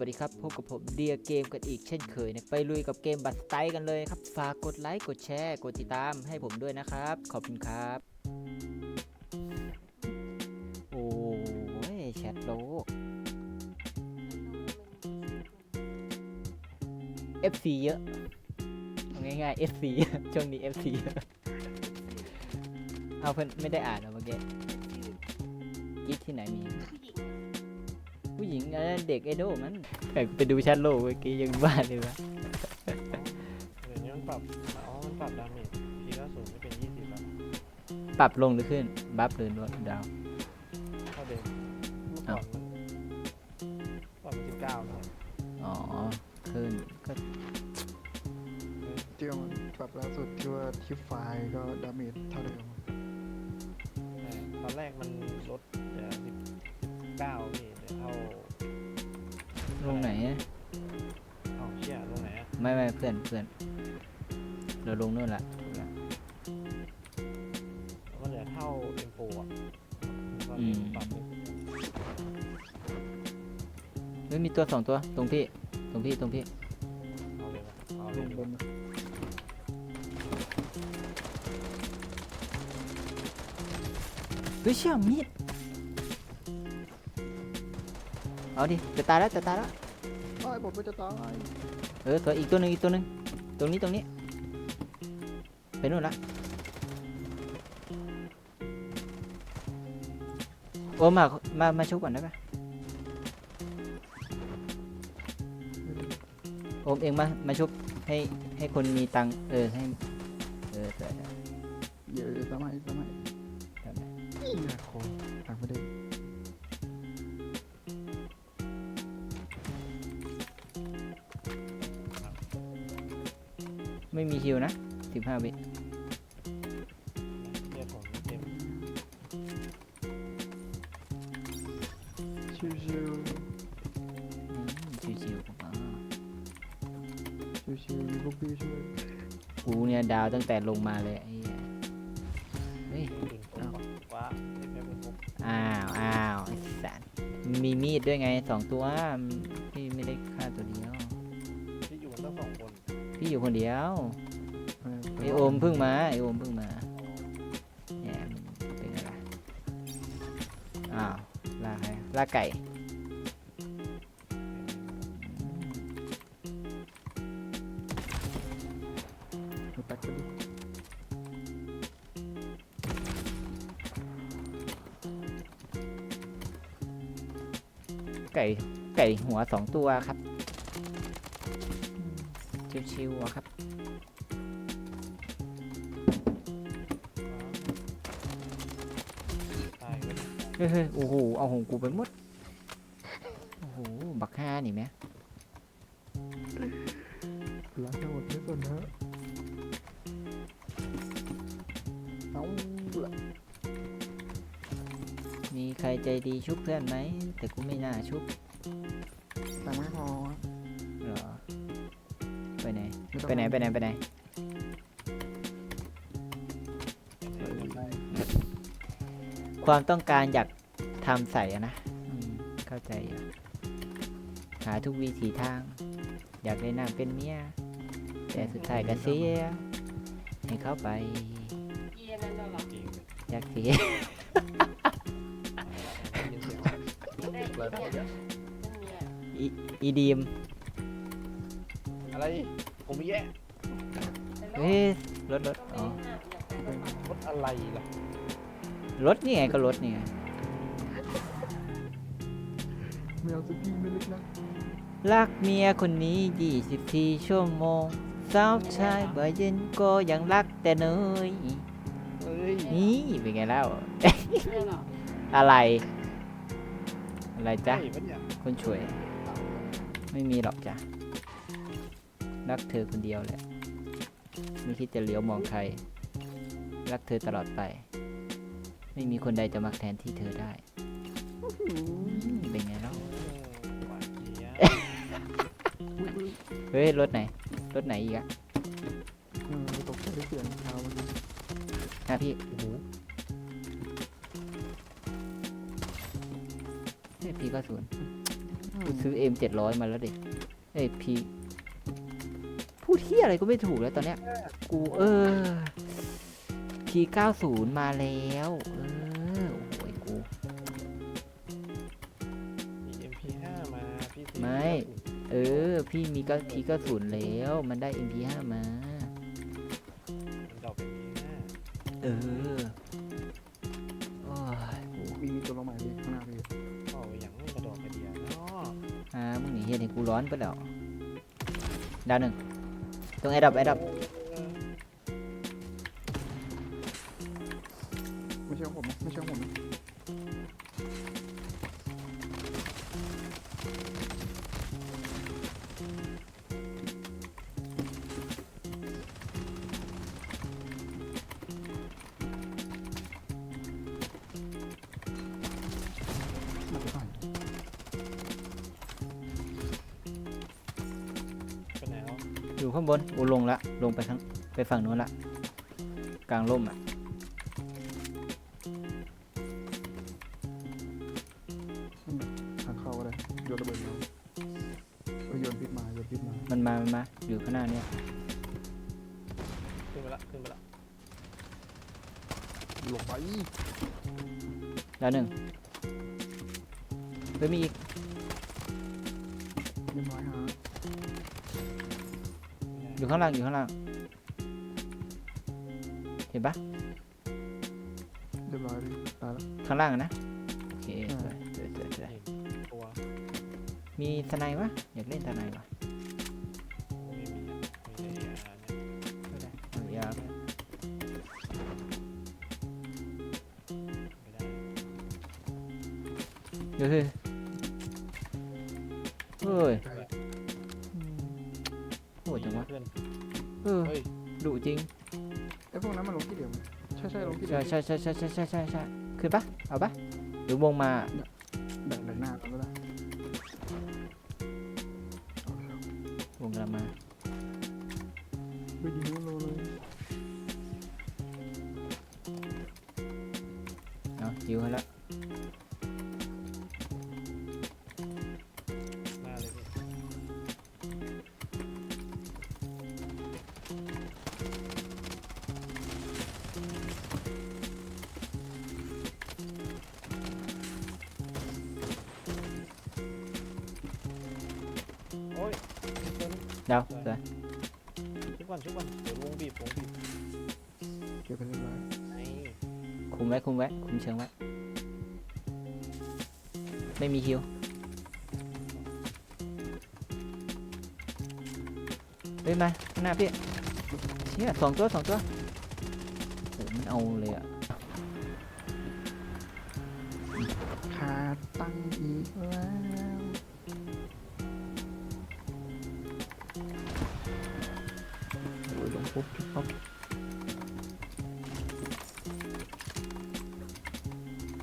วัสดีครับ พบกับผมเดียเกมกันอีกเช่นเคยนะไปลุยกับเกมบัตสไตล์กันเลยครับ ฝากกดไลค์ กดแชร์ กดติดตามให้ผมด้วยนะครับ ขอบคุณครับ โอ้ยแชทโลก FC เยอะง่ายๆ FC ช่วงนี้ FC เอาเพิ่นไม่ได้อ่านเหรอเมื่อกี้กิ๊กที่ไหนมีผู้ หญิงอันนั้นเด็กไอดอลมันแต่ไปดูแชทโลกเมื่อกี้ยังบ้าเลยวะเดี๋ยวนี้มันปรับอ๋อมันปรับดาเมจทีละศูนย์ไม่เป็นยี่สิบแล้วปรับลงหรือขึ้น บัฟหรือลดดาว เท่าเดิมเมื่อก่อนมันก่อนมันสิบเก้านะอ๋อ ขึ้นก็ที่ว่ามันปรับล่าสุดที่ว่าที่ไฟล์ก็ดาเมจเท่าเดิม ใช่ตอนแรกมันลดเหลือสิบเก้าพี่ เหลือเท่าลงไหนอะเอ้าเชี่ยลงไหนอะไม่ไม่เพื่อนเพื่อนเราลงนู่นละถูกละมันเหลือเท่าเอ็มโฟอะมันอืมปรับเป็นเฮ้ยมีตัวสองตัวตรงพี่ตรงพี่ตรงพี่เอาเลยนะเอาลเลยงดีบกว่านเฮ้ยเชี่ยมีด เอาดิ จะตายแล้วจะตายแล้วไอ้ยผมก็จะตาย เออตัวอีกตัวหนึ่งอีกตัวหนึ่งตรงนี้ตรงนี้ไปนู่นละโอ้มา มา มาชุบก่อนได้ปะโอมเองมา มาชุบให้ให้คนมีตังค์เออให้เออเสร็จแล้วเดี๋ยวเดี๋ยวสมัยสมัยทำไมนี่นะโคต่างประเไม่มีฮิวนะสิบห้าวิเรียกผมเต็มชิวชิวอืมชิวๆอ่าชิวชิวๆมีพวกพี่ช่วยกูเนี่ยดาวตั้งแต่ลงมาเลยไอ้เหี้ยเฮ้ย ปืนผมว่าเล่นแค่เป็นผมอ้าวอ้าวไอ้สัตว์มีมีดด้วยไงสองตัวพี่ไม่ พี่อยู่คนเดียวเออไอโอมเพิ่งมาไอโอมเพิ่งมาแหมมันเป็นอะไรอ้าวล่าใครล่าไก่อืมเอาแตกไปดิไก่ไก่หัวสองตัวครับอืม ชิวๆอะครับ ตายก็เฮ้ยเฮ้ยโอ้โห เอาของกูไปหมด โอ้โห บักห้านี่ไหมรักทั้งหมดไม่สนนะเอาละมีใครใจดีชุบเพื่อนไหม แต่กูไม่น่าชุบ ไหนม่ต้องไปไหนไปไหนไปไหนไปไปความต้องการอยากทำใส่อะนะอืมเข้าใจอยู่หาทุกวิถีทาง อยากได้นางเป็นเมียแต่สุดท้ายก็เสียให้เข้าไปจริงเลยอยากเสียยินเสียงอีอีดีมอะไร ผมแย่เฮ้ยรถรถอ๋อรถอะไรล่ะรถนี่ไงก็รถนี่ไงไม่เอาสักทีไม่ลึกนะรักเมียคนนี้24ชั่วโมงสาวชายบ่ายเย็นก็ยังรักแต่เนยเฮ้ยนี่เป็นไงแล้ว อะไร อะไรจ๊ะใช่ปะเนี่ยคนช่วย ไม่มีหรอกจ้ะ รักเธอคนเดียวแหละ ไม่คิดจะเลี้ยวมองใคร รักเธอตลอดไป ไม่มีคนใดจะมาแทนที่เธอได้อืมเป็นไงแล้วหวานเจี๊ยบอุ้ยอุ้ยเฮ้ย รถไหน รถไหนอีกอะเออตกใจเสียงเท้าเมื่อกี้ฮะพี่โอ้โหเฮ้ยพี่ก็ศูนย์กูซื้อเอ็มเจ็ดร้อยมาแล้วดิเอ้ยพี พูดที่อะไรก็ไม่ถูกแล้วตอนเนี้ย กูเออพีเก้าศูนย์มาแล้ว เออ โอ้ยกู มี MP5 มาพี่ซื้อไม่ เออ พี่มีก็พีเก้าศูนย์แล้ว มันได้ MP5 มามันดอกเป็น MP5 เออ โอ้ยกูมีมีตัวลงใหม่พี่ข้างหน้าพี่บอกว่าอย่างนี้กระดอกระเดียเนาะอ่ามึงหนีเฮียให้กูร้อนไปแล้วดาวหนึ่ง ตรงไอ้ดับไอ้ดับไม่ใช่ของผมนะไม่ใช่ของผมนะ อยู่ข้างบนกูลงละลงไปข้างไปฝั่งนู้นละกลางร่มอะทางเข้าก็ได้โยนระเบิดมาเออโยนพิษมาโยนพิษมามันมามันมาอยู่ข้างหน้าเนี่ยขึ้นไปละขึ้นไปละหลบไปดาวหนึ่งเฮ้ยมีอีกเรียบร้อยฮะ อยู่ข้างล่างอยู่ข้างล่าง เห็นปะเรียบร้อยพี่ตายแล้ว ข้างล่างอะนะ โอเคอ่า สวยสวยสวยสวยตัวมีทนายวะอยากเล่นทนายวะไม่มีอะมีแต่เนี่ยเอายาวไปไม่ได้เฮ้ยเฮ้ยโหดจังวะ เพื่อน เออเฮ้ย ดุจริง ไอ้พวกนั้นมันลงที่เดียวมั้ยใช่ใช่ลงที่เดีใช่ยวใช่ใช่ใช่ใช่ใช่ใช่ใช่ขึ้นปะเอาปะหรือวงมาแบ่งแบ่งหน้ากันก็ได้เอาแล้ววงกลับมาไปยิงมันโลเลยเอายิวให้ละ ดาวสวยชุบก่อนชุบก่อนเดี๋ยววงบีบวงบีบเก็บไปเรียบร้อยไอ้คุมไว้คุมไว้คุมเชิงไว้ ไม่มีฮิวเฮ้ยมาข้างหน้าพี่เชี่ยสองตัวสองตัวโอ้มันเอาเลยอะขาดตังค์อีกแล้ ปุ๊บปุ๊บปุ๊บ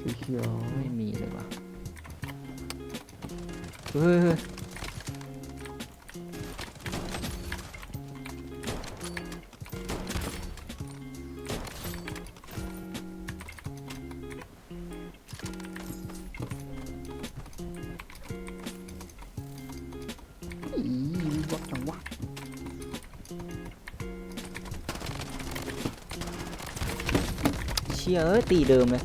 สีเขียวไม่มีเลยวะเฮ้ย เชี่ยเอ้ยตีเดิมเลย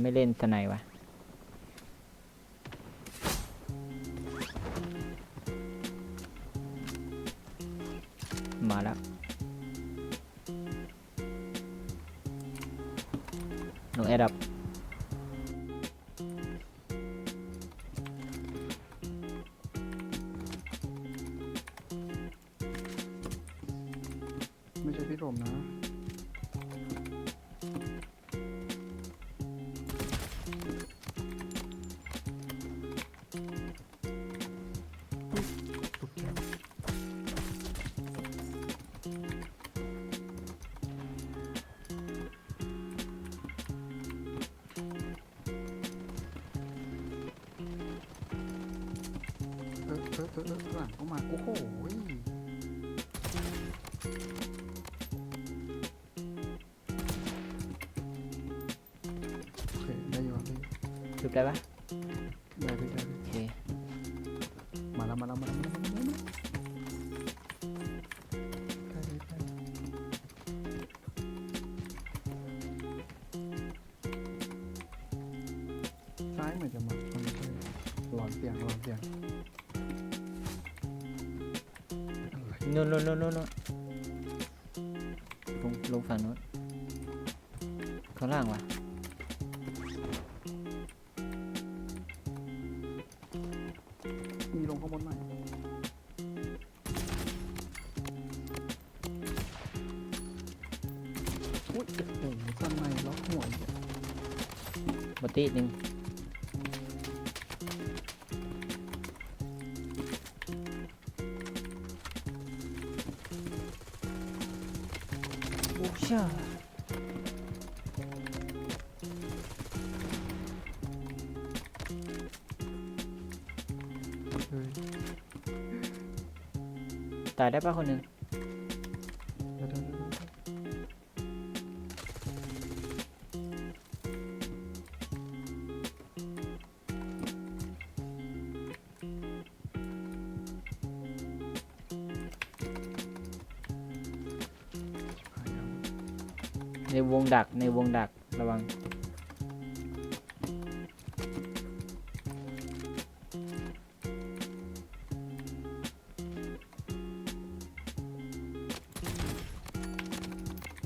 ไม่เล่นสไนวะมาแล้วหนูแเออเออข้างหลังเข้ามา โอ้โหยโอเคได้อยู่ครับพี่ชุบได้ปะได้พี่ได้พี่โอเค มาแล้วมาแล้วมาแล้วมาแล้ว นู่นนู่นนู่นนู่นนู่นลงลงฝั่งนู้นข้างล่างวะมีลงข้างบนหน่อยอุ้ยโอ้โหสั้นในล็อกหัวอีกอะบตีหนึ่ง โอ้ช่าเฮ้ยตายได้ปะคนหนึ่ง ในวงดักในวงดักระวัง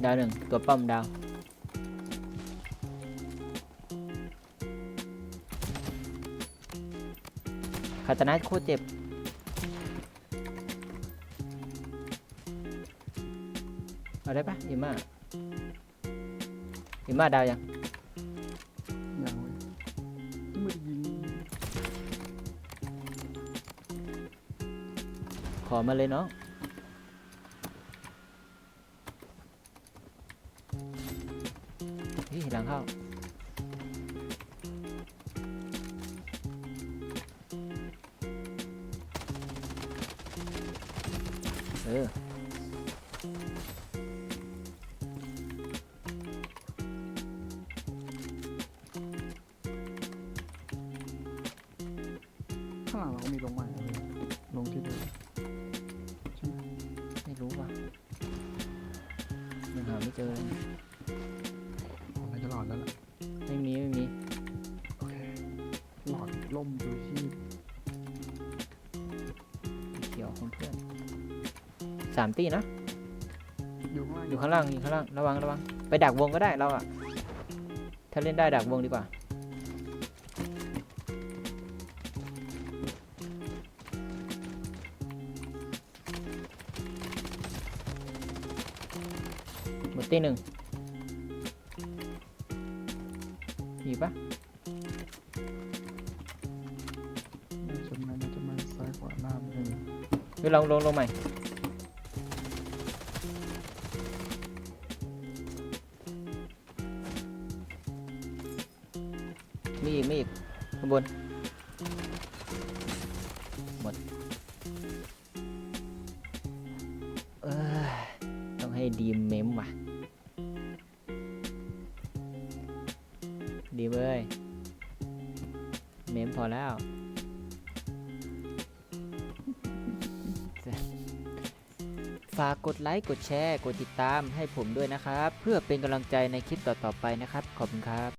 ดาวหนึ่งตัวป้อมดาวคาตานะโคตรเจ็บเอาได้ปะอิม่า อิม่าดาวยังยังเว้ยไม่ได้ยิงขอมาเลยเน้องพี่หลังเข้า เออางหลังเราก็มีลงใหม่เลยลงที่เดิมใช่ไหมไม่รู้ว่ะยังหาไม่เจอเลยผมน่าจะหลอดแล้วล่ะ ไม่มีไม่มีโอเค หลอดล่มดูชีพเขียวของเพื่อนสามตีนะ อยู่ข้างล่างอยู่ข้างล่างอยู่ข้างล่างระวังระวัง ไปดักวงก็ได้เราอะถ้าเล่นได้ดักวงดีกว่า ตีหนึ่งมีปะน่าจะมาน่าจะมาซ้ายขวาหน้าไม่มีไปลองลงลงใหม่ มีอีกมีอีกข้างบน หมด เออต้องให้ดีมเมมว่ะ ดีเว้ย เมมพอแล้ว ฝากกดไลค์ กดแชร์ กดติดตามให้ผมด้วยนะครับ เพื่อเป็นกำลังใจในคลิปต่อๆไปนะครับ ขอบคุณครับ